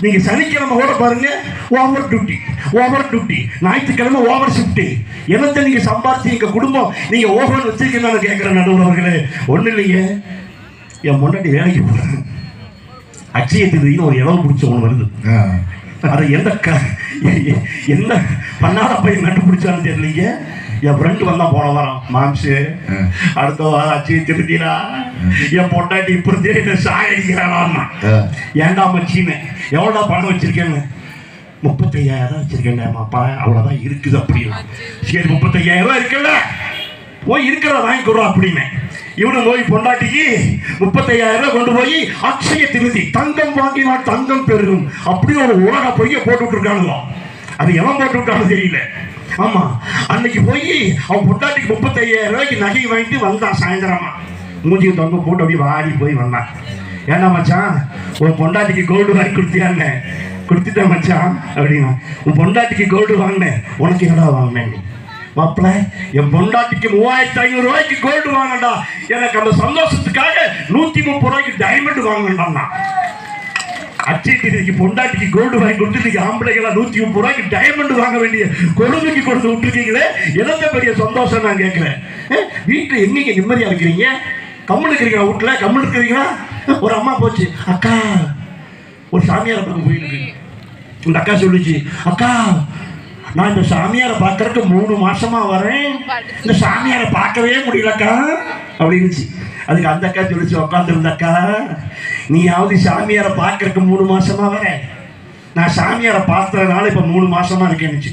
நீங்க சனிக்கிழமை கூட பாருங்க ஓவர் டியூட்டி ஓவர் டியூட்டி ஞாயிற்றுக்கிழமை ஓவர் ஷிஃப்ட் என்னத்தை நீங்க சம்பாதிச்சு எங்க குடும்பம் நீங்க ஓவர் வச்சிருக்கீங்கன்னு கேட்கிறேன் நடுவர் அவர்களே ஒண்ணு இல்லைங்க என் முன்னாடி வேலைக்கு போறேன். அச்சய திருதின்னு ஒரு இளவு பிடிச்ச ஒன்று வருது. அதை எந்த க என்ன பண்ணாத பையன் கண்டுபிடிச்சான்னு தெரியலீங்க என் ஃப்ரெண்டு வந்தா போன வாரம். மாம்சு அடுத்த வாரம் அச்சய திருதிடா என் பொண்டாட்டி இப்ப இருந்தே என்ன சாயடிக்கிறானா ஆ. ஏன்டா மச்சின்னு எவ்வளோடா பணம் வச்சிருக்கேன்னு? முப்பத்தையாயிரம் வச்சிருக்கேன் அப்பா அவ்வளோதான் இருக்குது அப்படின்னு சரி முப்பத்தையாயிரம் இருக்குல்ல? போய் இருக்கிறத வாங்கிக்கிறோம் அப்படின்னு. இவனு போய் பொண்டாட்டிக்கு முப்பத்தையாயிரம் ரூபாய் கொண்டு போய் அக்ஷய திருதி தங்கம் வாங்கினால் தங்கம் பெருகும். அப்படி ஒரு உலக பொய்ய போட்டு விட்டுருக்கானுங்க அது எவன் போட்டு விட்டான்னு தெரியல. ஆமா. அன்னைக்கு போய் அவன் பொண்டாட்டிக்கு முப்பத்தையாயிரம் ரூபாய்க்கு நகை வாங்கிட்டு வந்தான் சாயந்தரமா. மூஞ்சி தொங்க போட்டு அப்படியே வாடி போய் வந்தான் ஏன்னா மச்சான் உன் பொண்டாட்டிக்கு கோல்டு வாங்கி கொடுத்தியான்னு. கொடுத்துட்டேன் மச்சான் அப்படின்னா உன் பொண்டாட்டிக்கு கோல்டு வாங்கினேன் உனக்கு என்னடா வாங்கினேன் நீ மாப்பிள்ள என் பொண்டாட்டிக்கு மூவாயிரத்தி ஐநூறு ரூபாய்க்கு கோல்டு வாங்கண்டா எனக்கு அந்த சந்தோஷத்துக்காக நூத்தி முப்பது ரூபாய்க்கு டைமண்ட் வாங்கண்டான்னா அச்சைக்கு பொண்டாட்டிக்கு கோல்டு வாங்கி கொடுத்து இன்னைக்கு ஆம்பளைகளா நூத்தி முப்பது ரூபாய்க்கு டைமண்ட் வாங்க வேண்டிய கொடுமைக்கு கொடுத்து விட்டுருக்கீங்களே? எதத்த பெரிய சந்தோஷம் நான் கேட்கிறேன்? வீட்டுல எங்கீங்க நிம்மதியா இருக்கிறீங்க? கம்முன்னு இருக்கிறீங்களா வீட்டுல? கம்முன்னு இருக்கிறீங்களா? ஒரு அம்மா போச்சு அக்கா ஒரு சாமியார் பக்கம் போயிருக்கு. இந்த அக்கா சொல்லுச்சு அக்கா நான் இந்த சாமியாரை பார்க்கறதுக்கு மூணு மாசமா வரேன். இந்த சாமியாரை பார்க்கவே முடியலக்கா. அப்படின்னுச்சு அதுக்கு அந்த அக்கா சொல்லிச்சு உட்காந்துருந்த அக்கா நீயாவது சாமியாரை பார்க்கறதுக்கு மூணு மாசமா வர நான் சாமியாரை பார்த்ததுனால இப்ப மூணு மாசமா இருக்கேன்னுச்சு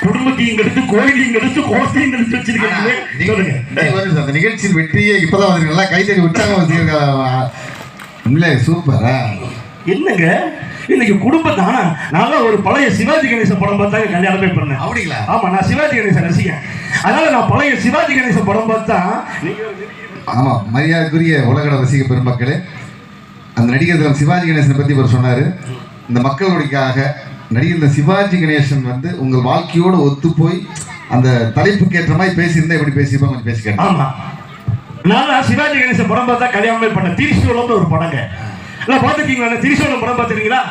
குடும்பத்தையும் எடுத்து கோயிலையும் எடுத்து குளத்தையும் எடுத்து வந்து அந்த நிகழ்ச்சியின் வெற்றியே இப்பதான் வந்து நல்லா கைத்தறி உற்சாகம் வச்சிருக்க உண்மையிலே சூப்பரா. என்னங்க? இன்னைக்கு குடும்பம் தானா நான் ஒரு பழைய சிவாஜி கணேசன் படம் பார்த்தாங்க கல்யாணமே பண்ணேன் அப்படிங்களா? ஆமா நான் சிவாஜி கணேசன் ரசிகன். அதனால நான் பழைய சிவாஜி கணேசன் படம் பார்த்தா ஆமா மரியாதைக்குரிய உலக ரசிக பெருமக்களே அந்த நடிகர் தினம் சிவாஜி கணேசனை பத்தி இவர் சொன்னாரு. இந்த மக்களுடையக்காக நடிகர் சிவாஜி கணேசன் வந்து உங்கள் வாழ்க்கையோடு ஒத்து போய் அந்த தலைப்புக்கு ஏற்ற மாதிரி பேசியிருந்தா எப்படி பேசியிருப்பா கொஞ்சம் பேசி கேட்டேன் ஆமா. நான் சிவாஜி கணேசன் படம் பார்த்தா கல்யாணமே பண்ணேன். திரிசூலம்னு ஒரு படங்க. நான் பார்த்துருக்கீங்களா? திரிசோலம் படம் பார்த்துருக்கீங்களா?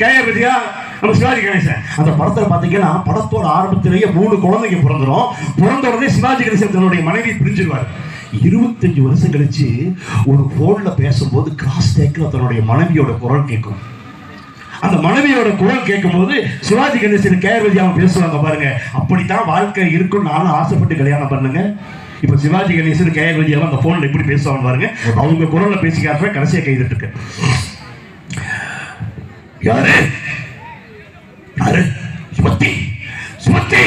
கேஆர் விஜயா நம்ம சிவாஜி கணேசன். அந்த படத்தில் பார்த்தீங்கன்னா படத்தோட ஆரம்பத்திலேயே மூணு குழந்தைங்க பிறந்துரும். பிறந்த உடனே சிவாஜி கணேசன் தன்னுடைய மனைவி பிரிஞ்சிருவார். இருபத்தஞ்சு வருஷம் கழிச்சு ஒரு ஃபோனில் பேசும்போது கிராஸ் டேக்கில் தன்னுடைய மனைவியோட குரல் கேட்கும். அந்த மனைவியோட குரல் கேட்கும்போது சிவாஜி கணேசன் கேஆர் விஜயாவும் பேசுவாங்க பாருங்க. அப்படித்தான் வாழ்க்கை இருக்கும் நானும் ஆசைப்பட்டு கல்யாணம் பண்ணுங்க. இப்ப சிவாஜி கணேசன் கேஆர் விஜயாவும் அந்த ஃபோனில் எப்படி பேசுவாங்க பாருங்க. அவங்க குரலில் பேசி காட்டுறேன் கைதிட்டு இருக்கு யாரு? யாரு? சுமத்தி. சுமத்தி.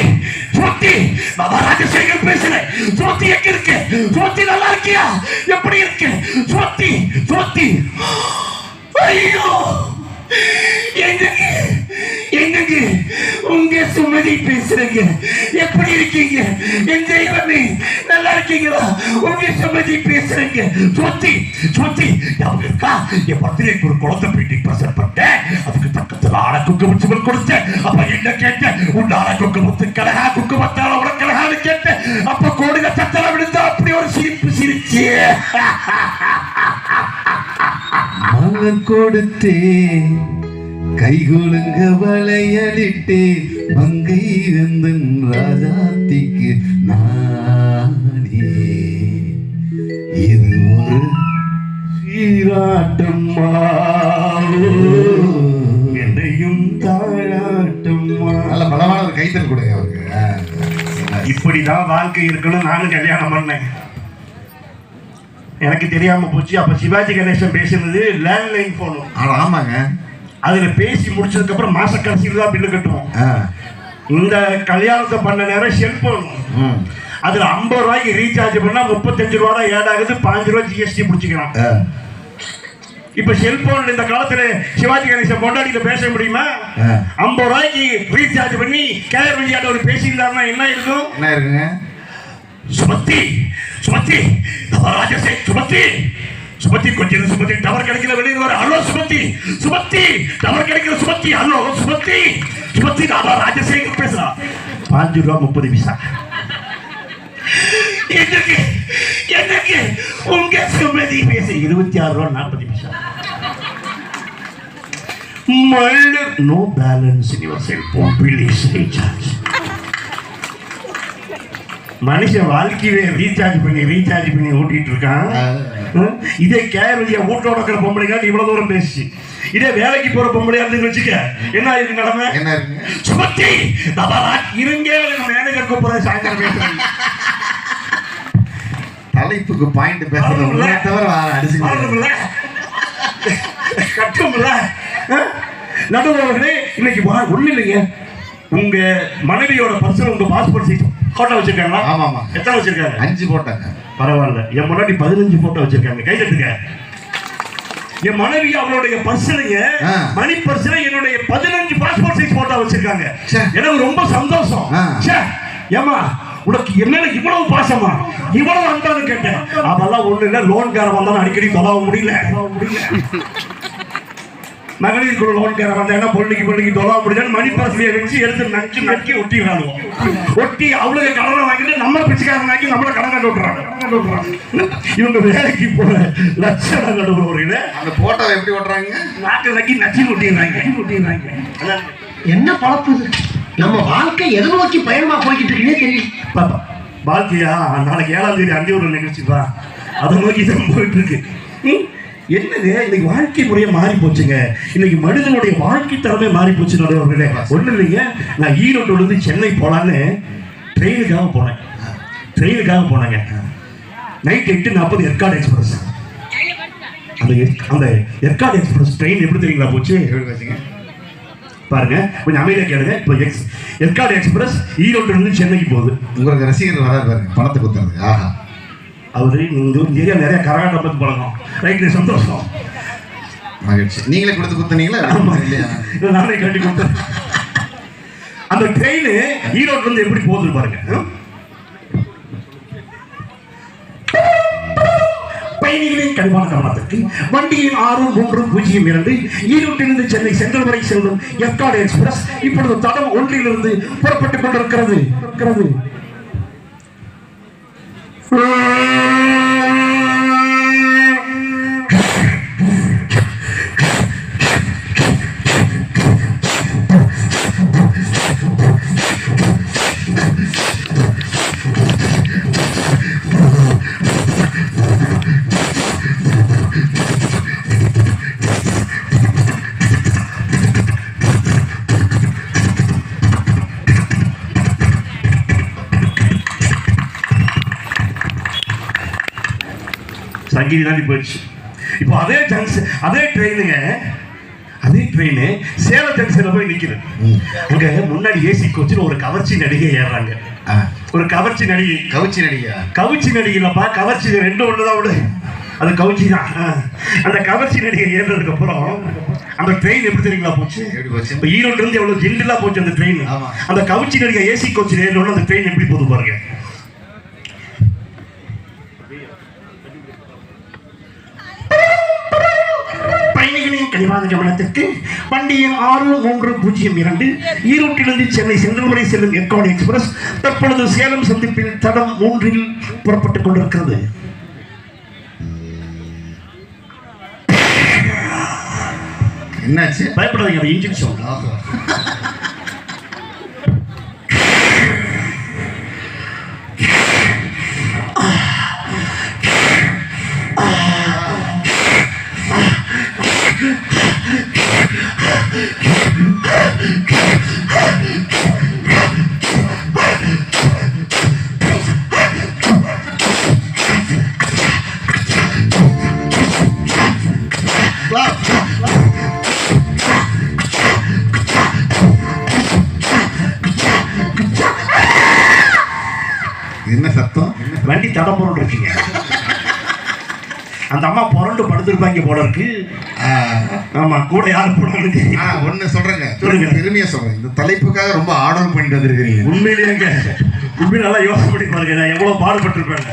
சுமத்தி. பாபா ராஜசேகர் பேசுறேன். சுமத்தி எங்க இருக்கு? சுமத்தி நல்லா இருக்கியா? எப்படி இருக்கு? சுமத்தி. சுமத்தி. ஐயோ! எங்க எங்கங்க உங்க சுமதி பேசுறீங்க. எப்படி இருக்கீங்க? என் தெய்வமே நல்லா இருக்கீங்களா? உங்க சுமதி பேசுறீங்க. சுமதி சுத்தி ஞாபகம் இருக்கா? என் பர்த்டேக்கு ஒரு குழந்தை பேட்டி பிரசன்ட் பண்ணேன் அதுக்கு பக்கத்துல ஆன குங்குமச்சுமல் கொடுத்தேன். அப்ப என்ன கேட்டேன்? உன்னால குங்குமத்து கலகா குங்குமத்தால உனக்கு கலகான்னு கேட்டேன். அப்ப கோடில தத்தல விழுந்தா அப்படி ஒரு சிரிப்பு சிரிச்சு. மலர் கொடுத்தேன். கைகுலுங்க வளையலிட்டேன் மங்கை வந்தன் ராஜாத்திக்கு நானே. இது ஒரு சீராட்டம்மா என்னையும் தாழாட்டம்மா நல்ல பலமான ஒரு கைத்தல் கொடுங்க அவருக்கு. இப்படிதான் வாழ்க்கை இருக்கணும். நானும் கல்யாணம் பண்ணேன். எனக்கு தெரியாம போச்சு. அப்ப சிவாஜி கணேசன் பேசுனது லேண்ட்லைன் போன் ஆனா ஆமாங்க. அதுல பேசி முடிச்சதுக்கு அப்புறம் மாச கடைசியில் தான் பில்லு கட்டுவோம். இந்த கல்யாணத்தை பண்ண நேரம் செல்போன். அதுல ஐம்பது ரூபாய்க்கு ரீசார்ஜ் பண்ணா முப்பத்தஞ்சு ரூபா தான் ஏட் ஆகுது பாஞ்சு ரூபாய் ஜிஎஸ்டி பிடிச்சிக்கலாம் ஆ. இப்ப செல்போன் இந்த காலத்துல சிவாஜி கணேசன் கொண்டாடிட்டு பேச முடியுமா. ஐம்பது ரூபாய்க்கு ரீசார்ஜ் பண்ணி கேர் விளையாட்ட ஒரு பேசியிருந்தாருன்னா என்ன இருக்கும் என்ன இருக்குங்க சுமத்தி சுமத்தி ராஜசே சுமத்தி சுமத்தி கொஞ்சம் சுமத்தி. டவர் கிடைக்கல வெளியில் வர. ஹலோ சுமத்தி. சுமத்தி. டவர் கிடைக்கல சுமத்தி. ஹலோ சுமத்தி. சுமத்தி நான் ராஜசேகர் பேசுறா. பாஞ்சு ரூபா முப்பது பைசா. எனக்கு எனக்கு உங்க சுமதி பேச. இருபத்தி ஆறு ரூபா நாற்பது பைசா. மல்லு. No balance in your cellphone please recharge மனுஷன் வாழ்க்கையே ரீசார்ஜ் பண்ணி ரீசார்ஜ் பண்ணி ஓட்டிட்டு இருக்கான். இதே கேரளியா வீட்டோட இருக்கிற பொம்பளைங்க இவ்வளவு தூரம் பேசி இதே வேலைக்கு போற பொம்பளையா இருந்து வச்சுக்க. என்ன ஆயிருக்கு நிலைமை? என்ன இருக்குங்க சுமத்தி இருங்க மேனேஜர் கூப்பிடுற சாயந்தரம் பேசுறேன் தலைப்புக்கு பாயிண்ட் பேசுறது தவிர வேற அடிச்சு வரணும்ல. கட்டும்ல. நடுவர்களே இன்னைக்கு ஒண்ணு இல்லைங்க. உங்க மனைவியோட பர்சனல் உங்க பாஸ்போர்ட் சைஸ் போட்டோ வச்சிருக்காங்களா? ஆமா, ஆமா. எத்தனை வச்சிருக்காங்க? அஞ்சு போட்டாங்க. பரவாயில்ல. என் முன்னாடி பதினஞ்சு போட்டோ வச்சிருக்காங்க. கை தட்டுங்க. என் மனைவி அவளுடைய பர்சனைங்க ஆ. மணி பர்சனை என்னுடைய பதினஞ்சு பாஸ்போர்ட் சைஸ் போட்டோ வச்சிருக்காங்க. ச்சே. எனக்கு ரொம்ப சந்தோஷம். ஏம்மா உனக்கு என்ன இவ்வளவு பாசமா? இவ்வளவு அன்பான்னு கேட்டேன். அதெல்லாம் ஒண்ணு இல்ல. லோன்காரன் வந்தாலும் அடிக்கடி தொலாவ முடியல. முடியல. மகளிர் குழு லோன்காரன் வந்தாங்கன்னா பொண்ணுக்கு பொண்ணுக்கு தொலாவ முடியல மணி பர்சனையை வச்சு எடுத்து நச்சு நக்கி ஒட்டிடுறாங்க ஒட்டி அவளுக்கு கடனை வாங்கிட்டு நம்ம பிச்சைக்காரன் வாங்கி நம்மள கடன் கட்டு விட்டுறாங்க. இவங்க வேலைக்கு போற லட்சணம் நடுவுறவர்கள அந்த போட்டோ எப்படி ஓட்டுறாங்க? நாட்டு நக்கி நச்சு ஒட்டிடுறாங்க. ஒட்டிடுறாங்க என்ன பழப்பு நம்ம வாழ்க்கை எதை நோக்கி பயணமா போய்கிட்டு இருக்குன்னே தெரியல. பாப்பா பாக்கியா நாளைக்கு ஏழாம் தேதி அந்தி ஒரு நிகழ்ச்சி வா. அதை நோக்கி தான் போயிட்டு இருக்கு. என்னங்க என்னது இன்னைக்கு வாழ்க்கை முறையை மாறி போச்சுங்க. இன்னைக்கு மனிதனுடைய வாழ்க்கை தரமே மாறி போச்சு நடுவர்களே. ஒன்றும் இல்லைங்க நான் ஈரோட்டுல இருந்து சென்னை போலான்னு ட்ரெயினுக்காக போனேன். ட்ரெயினுக்காக போனேங்க. நைட் எட்டு நாற்பது ஏற்காடு எக்ஸ்பிரஸ் அந்த அந்த ஏற்காடு எக்ஸ்பிரஸ் ட்ரெயின் எப்படி தெரியுங்களா போச்சு? பாருங்க கொஞ்சம் அமைதியா கேளுங்க. இப்போ எக்ஸ் ஏற்காடு எக்ஸ்பிரஸ் ஈரோட்டுல இருந்து சென்னைக்கு போகுது. உங்களுக்கு ரசிகர் வராது பாருங்க பணத்தை குத்துறது ஆஹா. அவரு இந்த ஏரியா நிறைய கரகாட்டம் பத்தி பழக்கம் ரைட்டு சந்தோஷம் மகிழ்ச்சி நீங்களே கொடுத்து குத்துனீங்களா ஆமா. இல்லையா இதை நானே கட்டி கொடுத்தேன் அந்த ட்ரெயின் ஈரோட்ல இருந்து எப்படி போகுது பாருங்க? பயணிகளின் கனிவான கவனத்திற்கு வண்டியின் ஆறு மூன்று பூஜ்ஜியம் இரண்டு ஈரோட்டிலிருந்து சென்னை சென்ட்ரல் வரை செல்லும் எக்ஸ்பிரஸ் இப்பொழுது தடம் ஒன்றிலிருந்து புறப்பட்டுக் கொண்டிருக்கிறது இருக்கிறது சங்கீதி தாண்டி போயிடுச்சு. இப்போ அதே ஜங்ஷன் அதே ட்ரெயினுங்க அதே ட்ரெயின் சேலம் ஜங்ஷன்ல போய் நிக்குது. அங்க முன்னாடி ஏசி கோச்சில் ஒரு கவர்ச்சி நடிகை ஏறுறாங்க. ஆ, ஒரு கவர்ச்சி நடிகை. கவுச்சி நடிகா? கவர்ச்சி நடிகைலப்பா கவர்ச்சி ரெண்டு ஒன்று தான் விடு. அது கவர்ச்சி தான். அந்த கவர்ச்சி நடிகை ஏறினதுக்கு அப்புறம் அந்த ட்ரெயின் எப்படி தெரியுங்களா போச்சு? இப்போ ஈரோட்ல இருந்து எவ்வளவு ஜென்டிலா போச்சு அந்த ட்ரெயின். அந்த கவர்ச்சி நடிகை ஏசி கோச்சில் ஏறினோட அந்த ட்ரெயின் எப்படி போகுது பாருங்க. கனிவான கவனத்திற்கு வண்டியின் ஆறு மூன்று பூஜ்ஜியம் இரண்டு ஈரோட்டிலிருந்து சென்னை வரை செல்லும் எக்கார்டு எக்ஸ்பிரஸ் தற்பொழுது சேலம் சந்திப்பில் தடம் மூன்றில் புறப்பட்டுக் கொண்டிருக்கிறது. என்னாச்சு? பயப்படாதீங்க அது தடை இருக்கீங்க. அந்த அம்மா புரண்டு படுத்திருப்பாங்க போல இருக்கு. ஆமா கூட யாரு போனாலும் ஒண்ணு சொல்றேங்க. சொல்லுங்க. பெருமையா சொல்றேன். இந்த தலைப்புக்காக ரொம்ப ஆர்டர் பண்ணிட்டு வந்திருக்கிறீங்க. உண்மையிலேங்க. உண்மையில நல்லா யோசனை பண்ணி பாருங்க. நான் எவ்வளவு பாடுபட்டிருப்பேன்.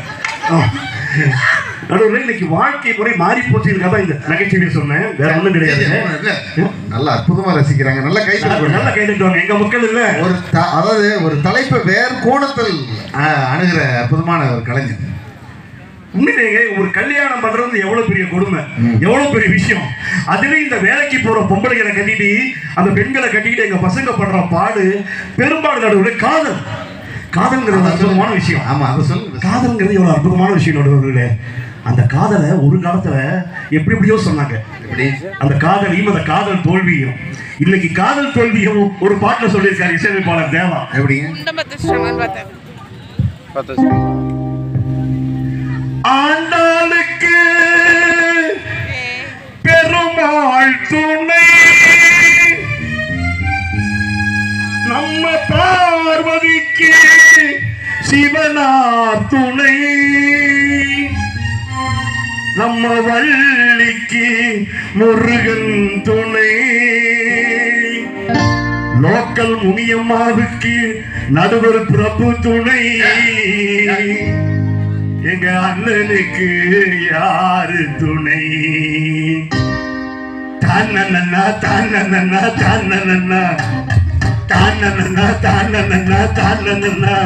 நடுவில் இன்னைக்கு வாழ்க்கை முறை மாறி போச்சுங்கிறதா இந்த நகைச்சுவை சொன்னேன். வேற ஒண்ணும் கிடையாது. நல்ல அற்புதமா ரசிக்கிறாங்க. நல்ல கை நல்ல கை தட்டுவாங்க. எங்க மக்கள் இல்ல. ஒரு அதாவது ஒரு தலைப்பை வேறு கோணத்தில் அணுகிற அற்புதமான ஒரு கலைஞர். உண்மையிலேயே ஒரு கல்யாணம் பண்றது எவ்வளவு பெரிய கொடுமை. எவ்வளவு பெரிய விஷயம். அதுலயும் இந்த வேலைக்கு போற பொம்பளைகளை கட்டிட்டு அந்த பெண்களை கட்டிக்கிட்டு எங்க பசங்க படுற பாடு பெரும்பாடு நடுவில் காதல். காதல்ங்கிறது அற்புதமான விஷயம். ஆமா அதை சொல்லுங்க. காதல்ங்கிறது எவ்வளவு அற்புதமான விஷயம் நடுவர்களே அந்த காதலை ஒரு காலத்துல எப்படி எப்படியோ சொன்னாங்க. எப்படி? அந்த காதலையும் அந்த காதல் தோல்வியும் இன்னைக்கு காதல் தோல்வியும் ஒரு பாட்டுல சொல்லியிருக்காரு இசையமைப்பாளர் தேவா. batas. ஆண்டாளுக்கு. பெருமாள் துணை. நம்ம பார்வதிக்கு சிவனார் துணை. நம்ம வள்ளிக்கு முருகன் துணை. லோக்கல் முனியம்மாவுக்கு நடுவர் பிரபு துணை. எங்க அண்ணனுக்கு யாரு துணை? தானண்ணா தானண்ணா தானண்ணா தானண்ணா தானண்ணா தானண்ணா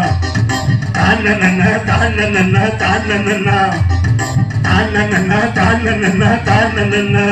தானண்ணா தானண்ணா தானண்ணா தாழ்நன்னா தாழ்நன்னா தாழ்நன்னா